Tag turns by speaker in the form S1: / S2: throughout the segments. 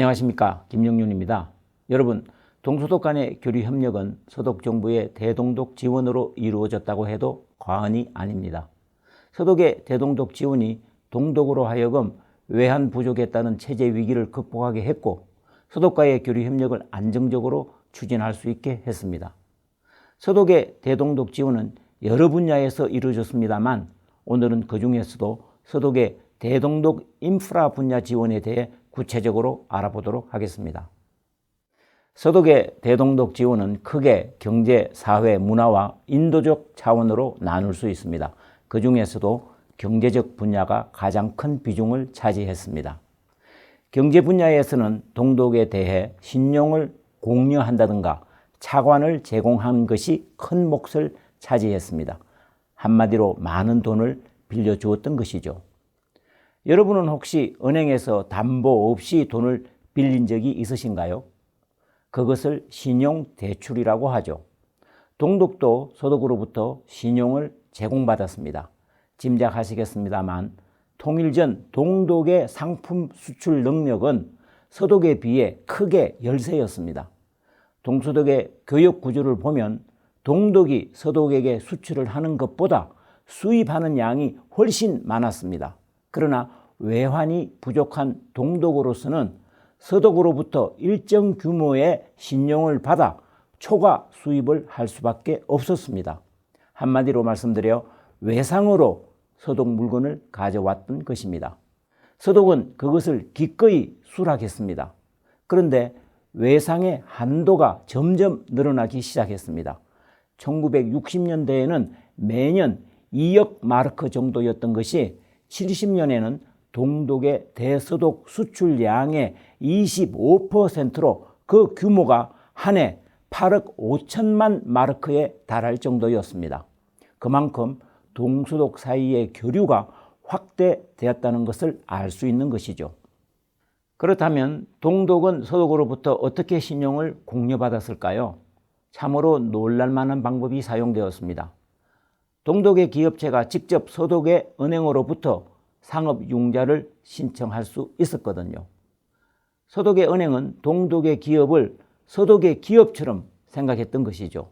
S1: 안녕하십니까 김영윤입니다. 여러분 동서독 간의 교류 협력은 서독 정부의 대동독 지원으로 이루어졌다고 해도 과언이 아닙니다. 서독의 대동독 지원이 동독으로 하여금 외환 따른 체제 위기를 극복하게 했고 서독과의 교류 협력을 안정적으로 추진할 수 있게 했습니다. 서독의 대동독 지원은 여러 분야에서 이루어졌습니다만 오늘은 그 중에서도 서독의 대동독 인프라 분야 지원에 대해 구체적으로 알아보도록 하겠습니다. 서독의 대동독 지원은 크게 경제, 사회, 문화와 인도적 차원으로 나눌 수 있습니다. 그 중에서도 경제적 분야가 가장 큰 비중을 차지했습니다. 경제 분야에서는 동독에 대해 신용을 공유한다든가 차관을 제공한 것이 큰 몫을 차지했습니다. 한마디로 많은 돈을 빌려주었던 것이죠. 여러분은 혹시 은행에서 담보 없이 돈을 빌린 적이 있으신가요? 그것을 신용대출이라고 하죠. 동독도 소독으로부터 신용을 제공받았습니다. 짐작하시겠습니다만 통일 전 동독의 상품 수출 능력은 서독에 비해 크게 열세였습니다. 동서독의 교육 구조를 보면 동독이 서독에게 수출을 하는 것보다 수입하는 양이 훨씬 많았습니다. 그러나 외환이 부족한 동독으로서는 서독으로부터 일정 규모의 신용을 받아 초과 수입을 할 수밖에 없었습니다. 한마디로 말씀드려 외상으로 서독 물건을 가져왔던 것입니다. 서독은 그것을 기꺼이 수락했습니다. 그런데 외상의 한도가 점점 늘어나기 시작했습니다. 1960년대에는 매년 2억 마르크 정도였던 것이 70년에는 동독의 대서독 수출량의 25%로 그 규모가 한 해 8억 5천만 마르크에 달할 정도였습니다. 그만큼 동서독 사이의 교류가 확대되었다는 것을 알 수 있는 것이죠. 그렇다면 동독은 서독으로부터 어떻게 신용을 공여받았을까요? 참으로 놀랄만한 방법이 사용되었습니다. 동독의 기업체가 직접 서독의 은행으로부터 상업융자를 신청할 수 있었거든요. 서독의 은행은 동독의 기업을 서독의 기업처럼 생각했던 것이죠.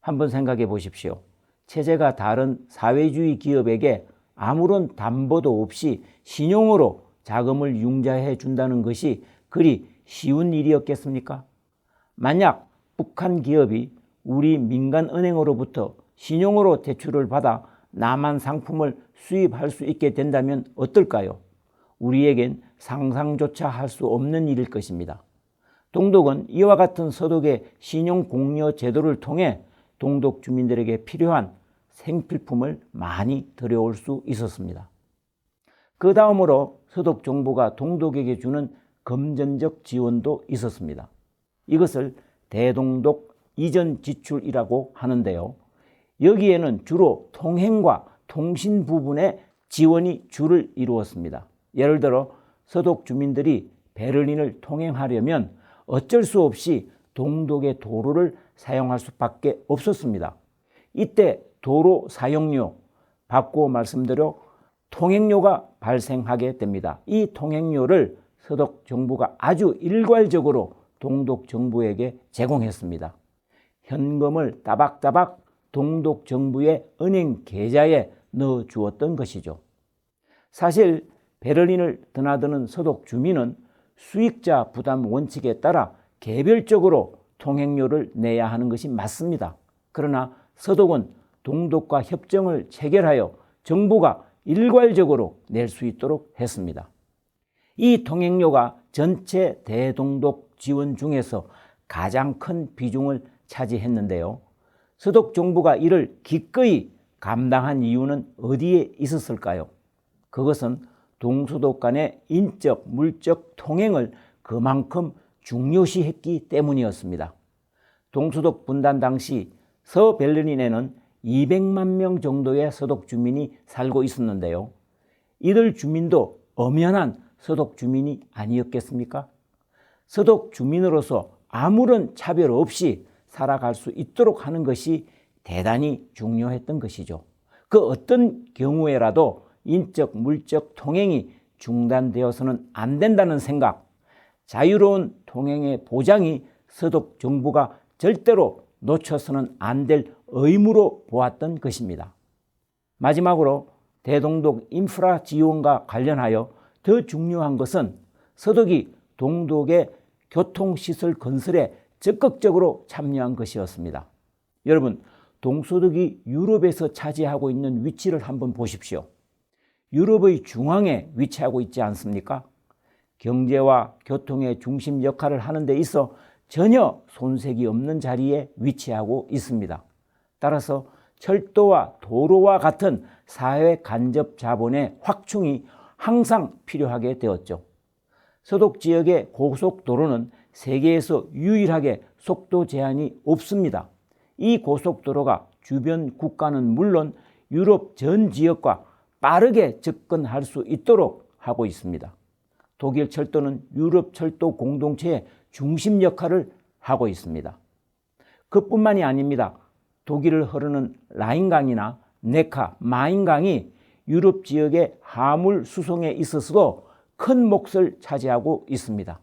S1: 한번 생각해 보십시오. 체제가 다른 사회주의 기업에게 아무런 담보도 없이 신용으로 자금을 융자해 준다는 것이 그리 쉬운 일이었겠습니까? 만약 북한 기업이 우리 민간 은행으로부터 신용으로 대출을 받아 남한 상품을 수입할 수 있게 된다면 어떨까요? 우리에겐 상상조차 할 수 없는 일일 것입니다. 동독은 이와 같은 서독의 신용 공여 제도를 통해 동독 주민들에게 필요한 생필품을 많이 들여올 수 있었습니다. 그 다음으로 서독 정부가 동독에게 주는 금전적 지원도 있었습니다. 이것을 대동독 이전 지출이라고 하는데요. 여기에는 주로 통행과 통신 부분의 지원이 주를 이루었습니다. 예를 들어 서독 주민들이 베를린을 통행하려면 어쩔 수 없이 동독의 도로를 사용할 수밖에 없었습니다. 이때 도로 사용료, 바꾸어 말씀대로 통행료가 발생하게 됩니다. 이 통행료를 서독 정부가 아주 일괄적으로 동독 정부에게 제공했습니다. 현금을 따박따박 동독 정부의 은행 계좌에 넣어 주었던 것이죠. 사실 베를린을 드나드는 서독 주민은 수익자 부담 원칙에 따라 개별적으로 통행료를 내야 하는 것이 맞습니다. 그러나 서독은 동독과 협정을 체결하여 정부가 일괄적으로 낼 수 있도록 했습니다. 이 통행료가 전체 대동독 지원 중에서 가장 큰 비중을 차지했는데요. 서독 정부가 이를 기꺼이 감당한 이유는 어디에 있었을까요? 그것은 동서독 간의 인적, 물적 통행을 그만큼 중요시했기 때문이었습니다. 동서독 분단 당시 서베를린에는 200만 명 정도의 서독 주민이 살고 있었는데요. 이들 주민도 엄연한 서독 주민이 아니었겠습니까? 서독 주민으로서 아무런 차별 없이 살아갈 수 있도록 하는 것이 대단히 중요했던 것이죠. 그 어떤 경우에라도 인적, 물적 통행이 중단되어서는 안 된다는 생각, 자유로운 통행의 보장이 서독 정부가 절대로 놓쳐서는 안 될 의무로 보았던 것입니다. 마지막으로 대동독 인프라 지원과 관련하여 더 중요한 것은 서독이 동독의 교통시설 건설에 적극적으로 참여한 것이었습니다. 여러분, 동서독이 유럽에서 차지하고 있는 위치를 한번 보십시오. 유럽의 중앙에 위치하고 있지 않습니까? 경제와 교통의 중심 역할을 하는 데 있어 전혀 손색이 없는 자리에 위치하고 있습니다. 따라서 철도와 도로와 같은 사회 간접 자본의 확충이 항상 필요하게 되었죠. 서독 지역의 고속도로는 세계에서 유일하게 속도 제한이 없습니다. 이 고속도로가 주변 국가는 물론 유럽 전 지역과 빠르게 접근할 수 있도록 하고 있습니다. 독일 철도는 유럽 철도 공동체의 중심 역할을 하고 있습니다. 그뿐만이 아닙니다. 독일을 흐르는 라인강이나 네카, 마인강이 유럽 지역의 화물 수송에 있어서도 큰 몫을 차지하고 있습니다.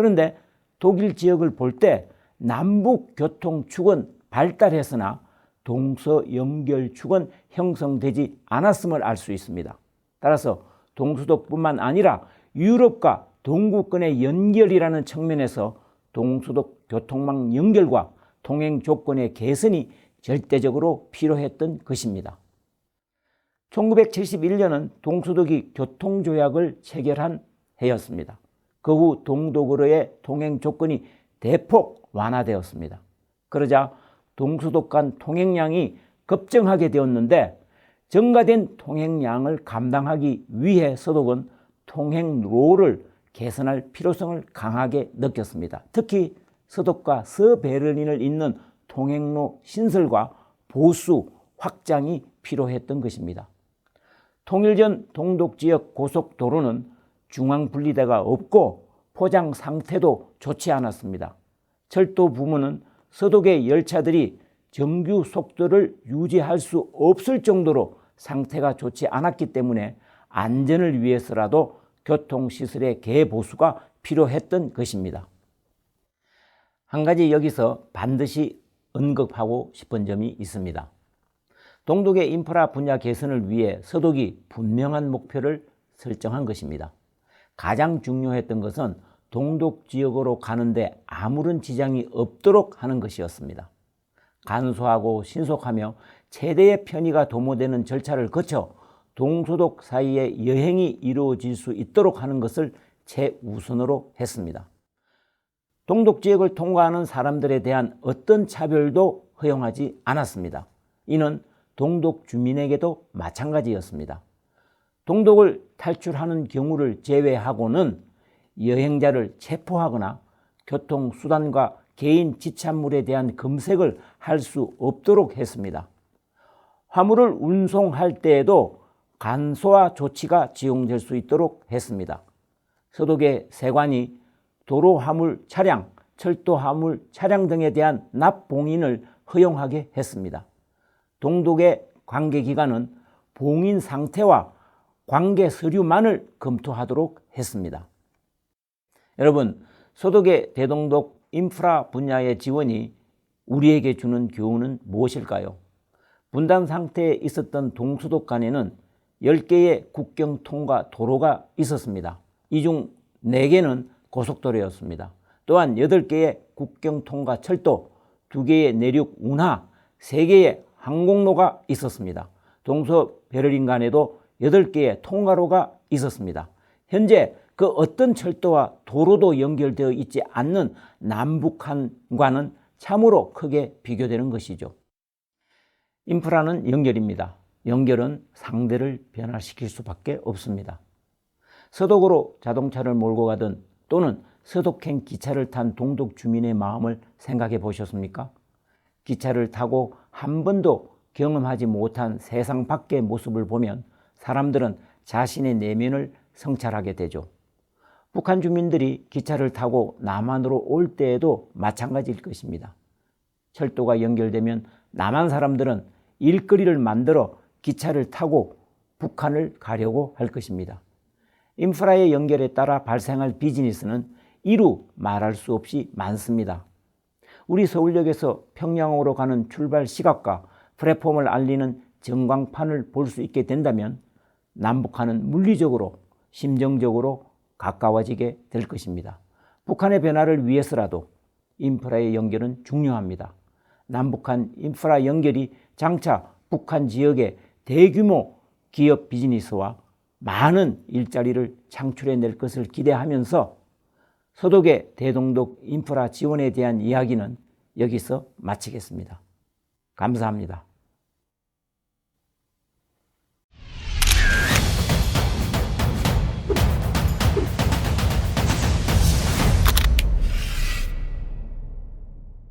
S1: 그런데 독일 지역을 볼 때 남북 교통축은 발달했으나 동서 연결축은 형성되지 않았음을 알 수 있습니다. 따라서 동수도뿐만 아니라 유럽과 동구권의 연결이라는 측면에서 동수도 교통망 연결과 통행 조건의 개선이 절대적으로 필요했던 것입니다. 1971년은 동수도기 교통조약을 체결한 해였습니다. 그 후 동독으로의 통행 조건이 대폭 완화되었습니다. 그러자 동수도 간 통행량이 급증하게 되었는데 증가된 통행량을 감당하기 위해 서독은 통행로를 개선할 필요성을 강하게 느꼈습니다. 특히 서독과 서베를린을 잇는 통행로 신설과 보수, 확장이 필요했던 것입니다. 통일 전 동독 지역 고속도로는 중앙 분리대가 없고 포장 상태도 좋지 않았습니다. 철도 부문은 서독의 열차들이 정규 속도를 유지할 수 없을 정도로 상태가 좋지 않았기 때문에 안전을 위해서라도 교통시설의 개보수가 필요했던 것입니다. 한 가지 여기서 반드시 언급하고 싶은 점이 있습니다. 동독의 인프라 분야 개선을 위해 서독이 분명한 목표를 설정한 것입니다. 가장 중요했던 것은 동독 지역으로 가는데 아무런 지장이 없도록 하는 것이었습니다. 간소하고 신속하며 최대의 편의가 도모되는 절차를 거쳐 동소독 사이에 여행이 이루어질 수 있도록 하는 것을 최우선으로 했습니다. 동독 지역을 통과하는 사람들에 대한 어떤 차별도 허용하지 않았습니다. 이는 동독 주민에게도 마찬가지였습니다. 동독을 탈출하는 경우를 제외하고는 여행자를 체포하거나 교통수단과 개인 지참물에 대한 검색을 할 수 없도록 했습니다. 화물을 운송할 때에도 간소화 조치가 지용될 수 있도록 했습니다. 서독의 세관이 도로 화물 차량, 철도 화물 차량 등에 대한 납봉인을 허용하게 했습니다. 동독의 관계기관은 봉인 상태와 관계 서류만을 검토하도록 했습니다. 여러분, 소독의 대동독 인프라 분야의 지원이 우리에게 주는 교훈은 무엇일까요? 분단 상태에 있었던 동수독 간에는 10개의 국경 통과 도로가 있었습니다. 이 중 4개는 고속도로였습니다. 또한 8개의 국경 통과 철도, 2개의 내륙 운하, 3개의 항공로가 있었습니다. 동서 베를린 간에도 8개의 통과로가 있었습니다. 현재 그 어떤 철도와 도로도 연결되어 있지 않는 남북한과는 참으로 크게 비교되는 것이죠. 인프라는 연결입니다. 연결은 상대를 변화시킬 수밖에 없습니다. 서독으로 자동차를 몰고 가든 또는 서독행 기차를 탄 동독 주민의 마음을 생각해 보셨습니까? 기차를 타고 한 번도 경험하지 못한 세상 밖의 모습을 보면 사람들은 자신의 내면을 성찰하게 되죠. 북한 주민들이 기차를 타고 남한으로 올 때에도 마찬가지일 것입니다. 철도가 연결되면 남한 사람들은 일거리를 만들어 기차를 타고 북한을 가려고 할 것입니다. 인프라의 연결에 따라 발생할 비즈니스는 이루 말할 수 없이 많습니다. 우리 서울역에서 평양으로 가는 출발 시각과 플랫폼을 알리는 전광판을 볼 수 있게 된다면 남북한은 물리적으로 심정적으로 가까워지게 될 것입니다. 북한의 변화를 위해서라도 인프라의 연결은 중요합니다. 남북한 인프라 연결이 장차 북한 지역의 대규모 기업 비즈니스와 많은 일자리를 창출해 낼 것을 기대하면서 서독의 대동독 인프라 지원에 대한 이야기는 여기서 마치겠습니다. 감사합니다.